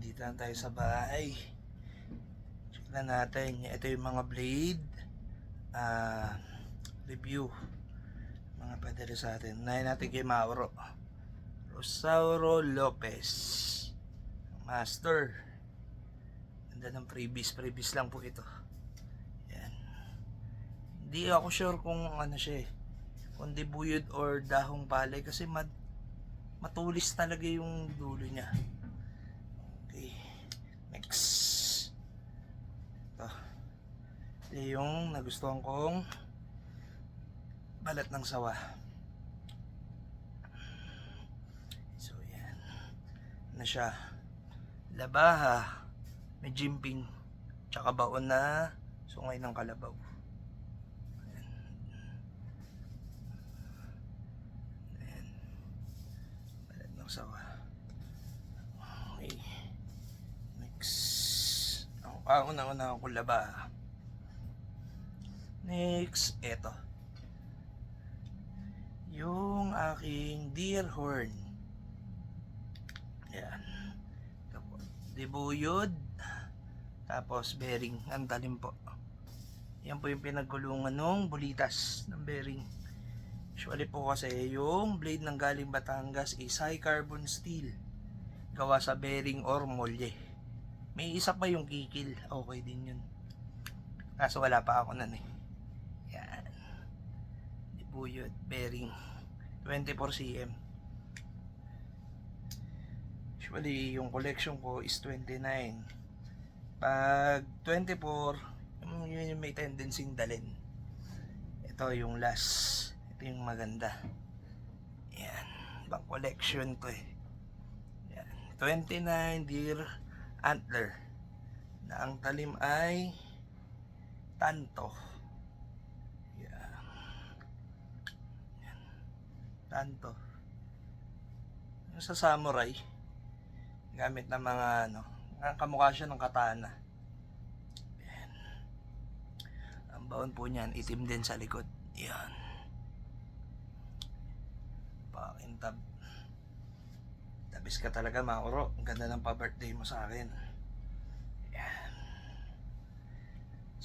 dito na tayo sa bahay. Check na natin. Ito yung mga blade. Ah, review. Mga padala sa atin. Unahin natin kay Mauro. Rosauro Lopez. Master. Ganda ng previous. Previous lang po ito. Yan. Hindi ako sure kung ano siya eh. Kung debuyod or dahong palay. Kasi mad matulis talaga yung dulo niya. Okay. Next. Ito. Ito yung nagustuhan kong balat ng sawa. So, yan. Ano siya? Labaha. May jimping. Tsaka baon na sungay ng kalabaw. Ayan. Ayan. Balat ng sawa. Okay. Next. Ako, ah, una-una ako laba. Next, eto. Yung aking deer horn. Yan. Debuyod. Tapos bearing. Ang talim po. Yan po yung pinagkulungan ng bulitas ng bearing. Usually po kasi yung blade ng galing Batangas is high carbon steel. Gawa sa bearing or molye. May isa pa yung kikil. Okay din yun. Kaso wala pa ako nan eh. Yan. Dibuyot, bearing. 24 cm. Usually, yung collection ko is 29. Pag 24, yun yun yung may tendency dalin. Ito yung last. Ito yung maganda. Yan. Ibang collection to eh. Yan. 29 deer antler. Na ang talim ay tanto. Yan. Yan. Tanto. Yung sa samurai, gamit ng mga ano, ang kamukha siya ng katana. Yan. Ang baon po niyan, itim din sa likod. Yan. Pakintab. Tabis ka talaga, Mauro. Ang ganda ng pa-birthday mo sa akin. Yan.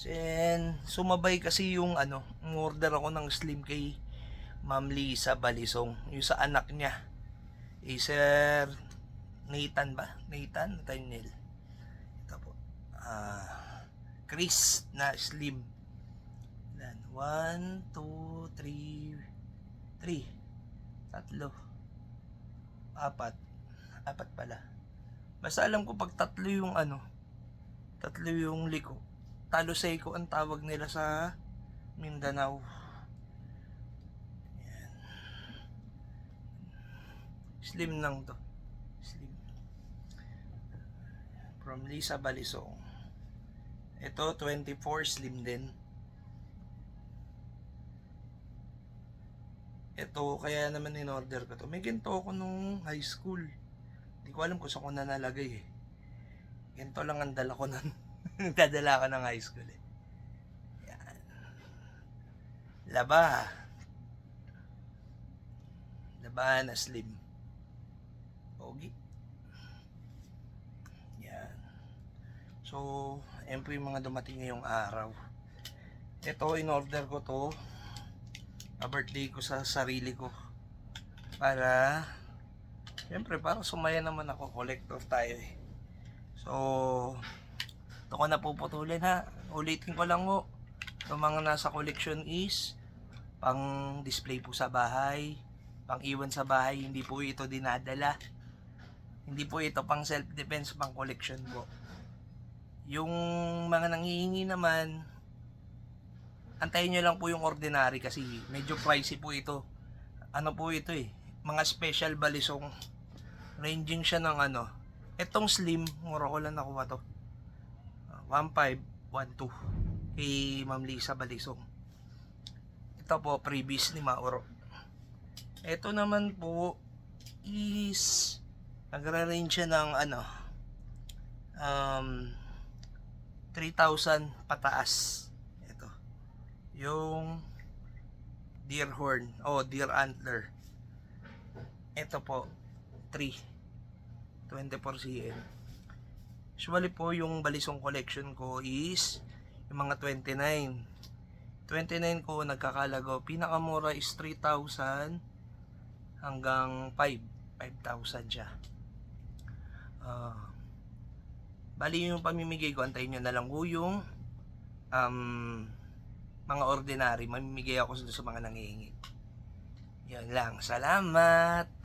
Then, sumabay kasi yung ano, order ako ng slim kay Ma'am Lisa Balisong. Yung sa anak niya. Eh, Sir Nathan ba? Nathan? Nathaniel. Ito po. Ah, Chris na slim. Yan. One, two, three, three. Tatlo. Apat. Apat pala. Basta alam ko pag tatlo yung ano, tatlo yung liko. Talo Seiko ang tawag nila sa Mindanao. Yan. Slim lang to. Slim. From Lisa Balisong. Ito 24 slim din. Ito, kaya naman in-order ko to. May ginto ako nung high school. Hindi ko alam kung saan ko na nalagay eh. Ginto lang ang dala ko nun. Dadala ko ng high school eh. Yan. Laba. Laba na slim. Pogi. Yan. So, yan po yung mga dumating ngayong araw. Ito, in-order ko to birthday ko sa sarili ko para syempre para sumaya naman ako collector tayo eh so ito ko na puputulin ha ulitin ko lang mo yung mga nasa collection is pang display po sa bahay pang iwan sa bahay hindi po ito dinadala hindi po ito pang self defense pang collection po yung mga nangihingi naman antayin nyo lang po yung ordinary kasi medyo pricey po ito. Ano po ito eh, mga special balisong ranging siya ng ano. Etong slim, mura ko lang nakuha to. Ah, 1.5, 1.2 kay Ma'am Lisa Balisong. Ito po, previous ni Mauro. Ito naman po is nagra-range siya ng ano um 3,000 pataas yung deer horn o deer antler ito po 3 24 cm Usually po yung balisong collection ko is yung mga 29. 29 ko nagkakalago. Pinakamura is 3,000 hanggang 5. 5,000 siya. Ah, bali yung pamimigay ko, antayin nyo na lang po yung um, mga ordinary. Mamimigay ako sa mga nangihingi. Yan lang. Salamat!